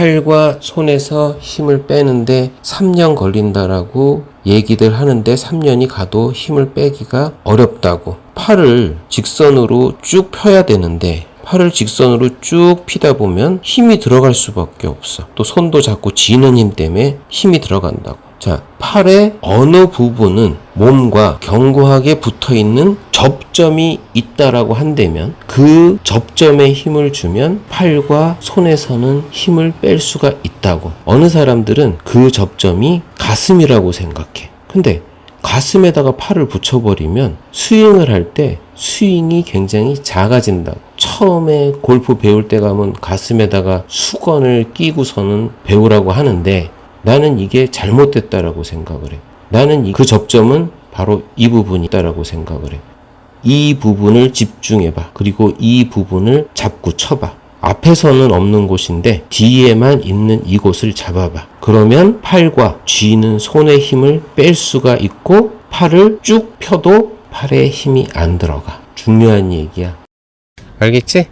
팔과 손에서 힘을 빼는데 3년 걸린다라고 얘기들 하는데 3년이 가도 힘을 빼기가 어렵다고. 팔을 직선으로 쭉 펴야 되는데 팔을 직선으로 쭉 피다 보면 힘이 들어갈 수밖에 없어. 또 손도 자꾸 쥐는 힘 때문에 힘이 들어간다고. 자, 팔의 어느 부분은 몸과 견고하게 붙어 있는 접점이 있다라고 한다면 그 접점에 힘을 주면 팔과 손에서는 힘을 뺄 수가 있다고. 어느 사람들은 그 접점이 가슴이라고 생각해. 근데 가슴에다가 팔을 붙여버리면 스윙을 할 때 스윙이 굉장히 작아진다고. 처음에 골프 배울 때 가면 가슴에다가 수건을 끼고서는 배우라고 하는데 나는 이게 잘못됐다라고 생각을 해. 나는 이- 그 접점은 바로 이 부분이 있다라고 생각을 해. 이 부분을 집중해봐. 그리고 이 부분을 잡고 쳐봐. 앞에서는 없는 곳인데 뒤에만 있는 이곳을 잡아봐. 그러면 팔과 쥐는 손의 힘을 뺄 수가 있고 팔을 쭉 펴도 팔에 힘이 안 들어가. 중요한 얘기야. 알겠지?